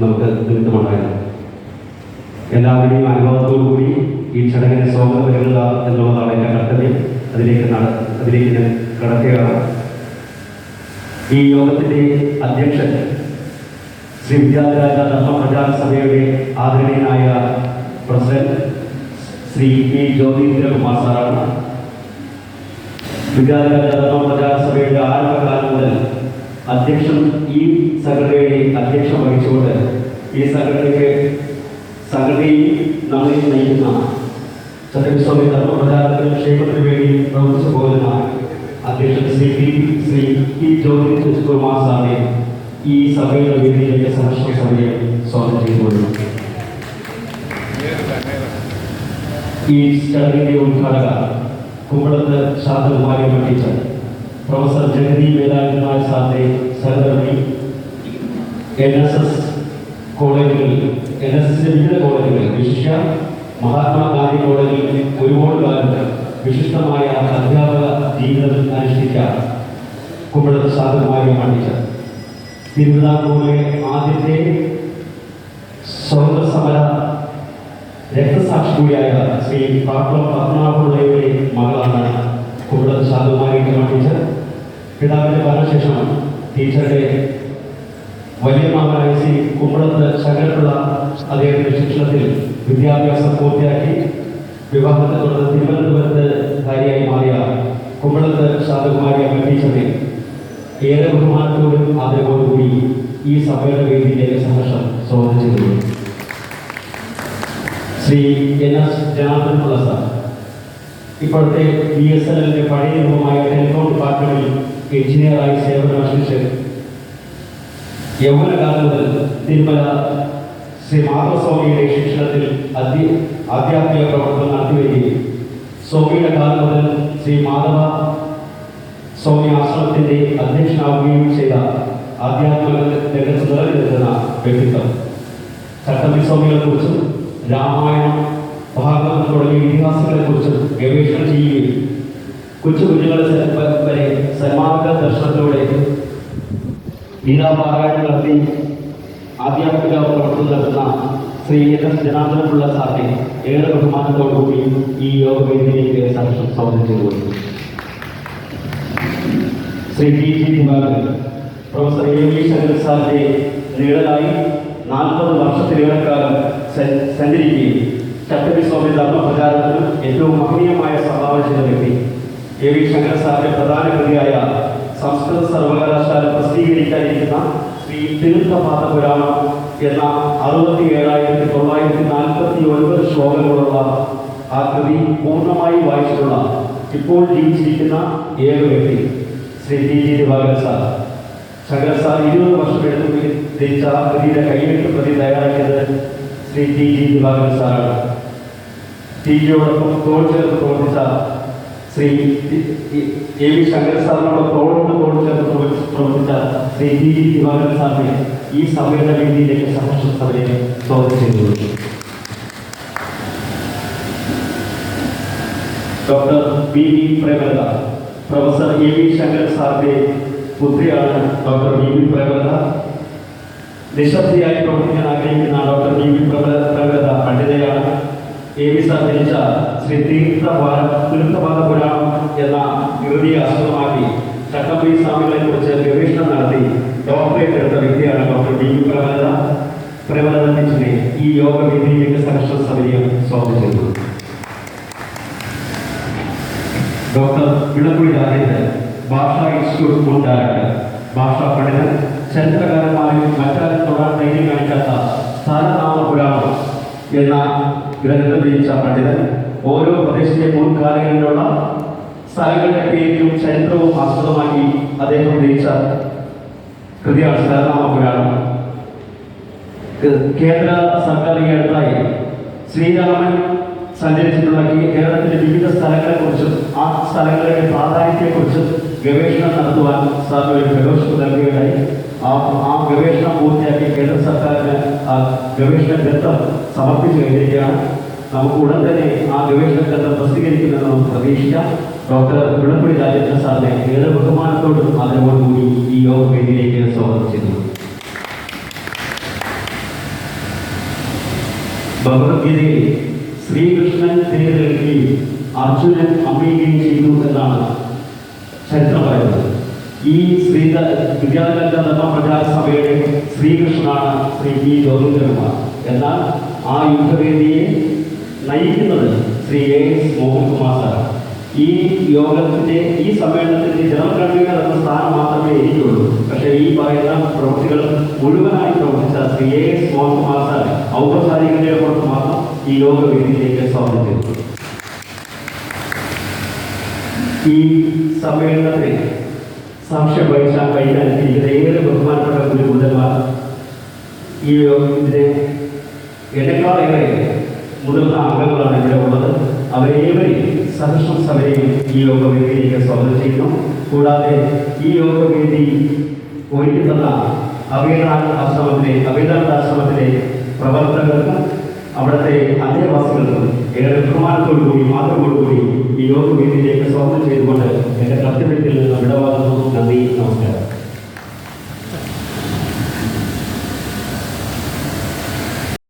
നമുക്ക് നിമിത്തമുണ്ടായത് എല്ലാവരുടെയും അനുഭവത്തോടു കൂടി ഈ ചടങ്ങിനെ സ്വാഗതം വരുക എന്നുള്ളതാണ് എന്റെ കർത്തവ്യം. അതിലേക്ക് അതിലേക്ക് ഞാൻ കടക്കുകയാണ്. ഈ യോഗത്തിന്റെ അധ്യക്ഷൻ ശ്രീ വിദ്യാധരാജ ധർമ്മപ്രചാര സഭയുടെ ആദരണീയനായ പ്രസിഡന്റ് ശ്രീ കെ ജ്യോതീന്ദ്രകുമാർ സാറാണ്. വിദ്യാധരാജ ധർമ്മപ്രചാര സഭയുടെ ആരംഭകാലം മുതൽ അധ്യക്ഷൻ ഈ സെക്രട്ടറി അധ്യക്ഷം വഹിച്ചുകൊണ്ട് ഈ സെക്രട്ടറിക്ക് സെക്രട്ടറി നമ്മെ നയിക്കുന്ന സത്യസ്വാമി ധർമ്മപ്രചാരത്തിന് ക്ഷേമത്തിന് വേണ്ടി പ്രവർത്തിച്ചു പോകുന്ന അധ്യക്ഷൻ ശ്രീ പി ശ്രീ പി ജ്യോതി കുമാർ സാറിനെ ഈ സഭയുടെ വേദിയിലേക്ക് സംരക്ഷണ സഭയെ സ്വാഗതം ചെയ്തുകൊള്ളുന്നു ഈ ചടങ്ങിന്റെ ഉദ്ഘാടക കുമ്പളത്ത് ശാന്തകുമാരി ടീച്ചർ പ്രൊഫസർ ജഗതി വേലായുധനായ സാറിന്റെ സഹധർമ്മി എൻ എസ് എസ് കോളേജുകളിൽ എൻ എസ് എസിന്റെ വിവിധ കോളേജുകളിൽ വിശിഷ്ട മഹാത്മാഗാന്ധി കോളേജിൽ ഒരുപാട് കാലം വിശിഷ്ടമായ അധ്യാപക ജീവിതം അനുഷ്ഠിച്ച കുമ്പളത്ത് ശാന്തകുമാരി ടീച്ചർ തിരുവിതാംകൂറിലെ ആദ്യത്തെ സ്വതന്ത്ര സമര രക്തസാക്ഷി കൂടിയായ ശ്രീ പാക്കുളം പത്മനാഭപിള്ളയുടെ മകളാണ് കുമ്പളത്ത് ശാന്തകുമാരി ടീച്ചർ പിതാവിന്റെ മരണശേഷം ടീച്ചറുടെ വലിയ മകനായ ശ്രീ കുമ്പളത്ത് ശങ്കരപിള്ള അദ്ദേഹത്തിന്റെ ശിക്ഷണത്തിൽ വിദ്യാഭ്യാസം പൂർത്തിയാക്കി വിവാഹത്തെ തുടർന്ന് തിരുവനന്തപുരത്ത് ഭാര്യയായി മാറിയ കുമ്പളത്ത് ശാന്തകുമാരി അമ്മ ടീച്ചറെ ഏറെ ബഹുമാനത്തോടും ആദരവോടും കൂടി ഈ സഭയുടെ വേദിയിലേക്ക് സംഘർഷം സ്വാഗതം ശ്രീ എൻ എസ് ജനാർദ്ദനുള്ള സാർ ഇപ്പോഴത്തെ ബി എസ് എൻ എല്ലിന്റെ പഴയ രൂപമായ ടെലിഫോൺ ഡിപ്പാർട്ട്മെന്റിൽ എഞ്ചിനീയറായി സേവനമനുഷ്ഠിച്ച് യൗവനകാലം മുതൽ തിരുമല ശ്രീ മാധവസ്വാമിയുടെ ശിക്ഷണത്തിൽ അധ്യ ആധ്യാത്മിക പ്രവർത്തനം നടത്തിവരികയും സ്വാമിയുടെ കാലം മുതൽ ശ്രീ മാധവ സ്വാമി ആശ്രമത്തിന്റെ അധ്യക്ഷനാവുകയും ചെയ്ത ആധ്യാത്മിക രംഗത്ത് നിറഞ്ഞു നിൽക്കുന്ന വ്യക്തിത്വം ചട്ടമ്പി സ്വാമികളെ കുറിച്ചും രാമായണം ഭാഗവതം തുടങ്ങിയ ഇതിഹാസങ്ങളെ കുറിച്ചും ഗവേഷണം ചെയ്യുകയും കൊച്ചു കുഞ്ഞുങ്ങളെ ദർശനത്തിലൂടെ ഗീതാപാരായണം നടത്തി ആധ്യാത്മിക പ്രവർത്തനം നടത്തുന്ന ശ്രീ എൻ എസ് ജനാർദ്ദനപിള്ള സാറിനെ ഏറെ ബഹുമാനത്തോടുകൂടി ഈ യോഗവേദിയിലേക്ക് സാക്ഷ്യം സ്വാഗതം ചെയ്തു Shri T G Divakaran professor A V Shankar സാറിന്റെ നീളനായി നാൽപ്പത് വർഷത്തിലേറെക്കാലം സഞ്ചരിക്കുകയും ചട്ടമ്പി സ്വാമി ധർമ്മപ്രചാരത്തിന് ഏറ്റവും മഹനീയമായ സംഭാവന ചെയ്ത വ്യക്തി എ വി ശങ്കർ സാറിന്റെ പ്രധാന കൃതിയായ സംസ്കൃത സർവകലാശാല പ്രസിദ്ധീകരിക്കാനിരിക്കുന്ന ശ്രീ തീർത്ഥപാദ പുരാണം എന്ന അറുപത്തി ഏഴായിരത്തി തൊള്ളായിരത്തി നാൽപ്പത്തി ഒൻപത് ശ്ലോകങ്ങളുള്ള ആ കൃതി പൂർണമായി വായിച്ചിട്ടുള്ള ഇപ്പോൾ ജീവിച്ചിരിക്കുന്ന ഏക വ്യക്തി Shri T G Divakaran sir. Shankar sir ഇരുപത് വർഷം എടുത്തു തിരിച്ച ആ കൃതിയുടെ കൈയെഴുത്ത് പ്രതി തയ്യാറാക്കിയത് ശ്രീ ടി ജി ദിവാകരൻ സാറാണ്. ടി ജിയോടൊപ്പം തോൾ ചേർത്ത് പ്രവർത്തിച്ച ശ്രീ എ വി ശങ്കർ സാറിനോട് തോളോട് തോൾ ചേർത്ത് പ്രവർത്തി- പ്രവർത്തിച്ച ശ്രീ ടി ജി ദിവാകരൻ സാറിനെ ഈ സഭയുടെ വേദിയിലേക്ക് സഹർഷ സഭയെ സ്വാഗതം ചെയ്തു doctor B V Premalatha professor A V Shankar സാറിന്റെ പുത്രിയാണ് ഡോക്ടർ ബി വി പ്രേമലത നിശബ്ദയായി പ്രവർത്തിക്കാൻ ആഗ്രഹിക്കുന്ന ഡോക്ടർ ബി വി പ്രേമല- പ്രേമലത പണ്ഡിതയാണ് എ വി സാർ രചിച്ച ശ്രീ തീർത്ഥപാല തീർത്ഥപാദ പുരാണം എന്ന കൃതിയെ ആസ്പദമാക്കി ചട്ടമ്പി സ്വാമികളെ കുറിച്ച് ഗവേഷണം നടത്തി ഡോക്ടറേറ്റ് എടുത്ത വ്യക്തിയാണ് ഡോക്ടർ ഡി പ്രേമലത ടീച്ചറെ ഈ യോഗ വിധിയിലേക്ക് സംഘർഷ സഭയെ സ്വാഗതം. ചെയ്തു ഡോക്ടർ വിളക്കുഴി രാജേന്ദ്രൻ ഭാഷാ ഇൻസ്റ്റിറ്റ്യൂട്ട് മുൻ ഡയറക്ടർ ഭാഷാ പഠനം ചരിത്രകാരന്മാരും മറ്റാരും തൊടാൻ ധൈര്യം കാണിക്കാത്ത സ്ഥാനനാമ പുരാണം എന്ന ഗ്രന്ഥം രചിച്ച പണ്ഡിതൻ ഓരോ പ്രദേശത്തെ മുൻകാലങ്ങളിലുള്ള സ്ഥലങ്ങളുടെ പേരും ചരിത്രവും ആസ്പദമാക്കി അദ്ദേഹം രചിച്ച കൃതിയാണ് സ്ഥലനാമ കേന്ദ്ര സർക്കാർ ഈ അടുത്തായി ശ്രീരാമൻ സഞ്ചരിച്ചിട്ടുള്ള കേരളത്തിലെ വിവിധ സ്ഥലങ്ങളെക്കുറിച്ചും ആ സ്ഥലങ്ങളുടെ പ്രാധാന്യത്തെക്കുറിച്ചും ഗവേഷണം നടത്തുവാൻ സാറിന് ഒരു ഫെലോഷിപ്പ് നൽകുകയായി ആ ആ ഗവേഷണം പൂർത്തിയാക്കി കേന്ദ്ര സർക്കാരിന് ഗവേഷണ ഗ്രന്ഥം സമർപ്പിച്ചു കഴിഞ്ഞിരിക്കുകയാണ്. നമുക്ക് ഉടൻ തന്നെ ആ ഗവേഷണ ഗ്രന്ഥം പ്രസിദ്ധീകരിക്കുമെന്ന് നമുക്ക് പ്രതീക്ഷിക്കാം. ഡോക്ടർ വിളക്കുടി രാജേന്ദ്രൻ സാറിനെ ഏറെ ബഹുമാനത്തോടും ആദരവോടും കൂടി ഈ യോഗവേദിയിലേക്ക് സ്വാഗതം ചെയ്യുന്നു. ഭഗവത്ഗീതയിൽ ശ്രീകൃഷ്ണൻ തേരെഴുകി അർജുനൻ അമ്മയുകയും ചെയ്തു എന്നാണ് ചരിത്രം പറയുന്നത്. ഈ ശ്രീ വിദ്യാനന്ദ ധർമ്മപ്രചാര സഭയുടെ ശ്രീകൃഷ്ണനാണ് ശ്രീ പി ഗോവിന്ദകുമാർ എന്നാൽ ആ യുദ്ധവേദിയെ നയിക്കുന്നത് Shri A S Mohankumar sir. ഈ യോഗത്തിന്റെ ഈ സമ്മേളനത്തിന്റെ ജനറൽ കൺവീനർ എന്ന സ്ഥാനം മാത്രമേ എനിക്കുള്ളൂ. പക്ഷേ ഈ പറയുന്ന പ്രവൃത്തികൾ മുഴുവനായി പ്രവർത്തിച്ച Shri A S Mohankumar sir ഔപചാരികതയെ പുറത്ത് മാത്രം ഈ യോഗവേദിയിലേക്ക് സ്വാഗതം ചെയ്തു ഈ സമ്മേളനത്തിൽ സാക്ഷ്യം വഹിച്ചാൽ കഴിക്കാൻ ഏറെ ബഹുമാനപ്പെട്ട ഗുരുബുദ്ധന്മാർ ഈ ഇതിനെ എന്നെക്കാളേറെ മുതിർന്ന അംഗങ്ങളാണ് ഇവിടെ ഉള്ളത്. അവരേവരെയും സഹർഷം സഭയെയും ഈ യോഗവേദിയിലേക്ക് സ്വാഗതം ചെയ്യുന്നു. കൂടാതെ ഈ യോഗവേദി ഒരുക്കി തന്ന അഭയനാഥ ആശ്രമത്തിലെ അഭയനാഥ ആശ്രമത്തിലെ പ്രവർത്തകർക്കും അവിടുത്തെ അന്തേവാസികൾക്കും ഏറെ ബഹുമാനത്തോടു കൂടി മാത്രത്തോടു സ്വാഗതം ചെയ്തുകൊണ്ട് എന്റെ നിന്ന് വിടവാങ്ങുന്നു നന്ദി നമസ്കാരം.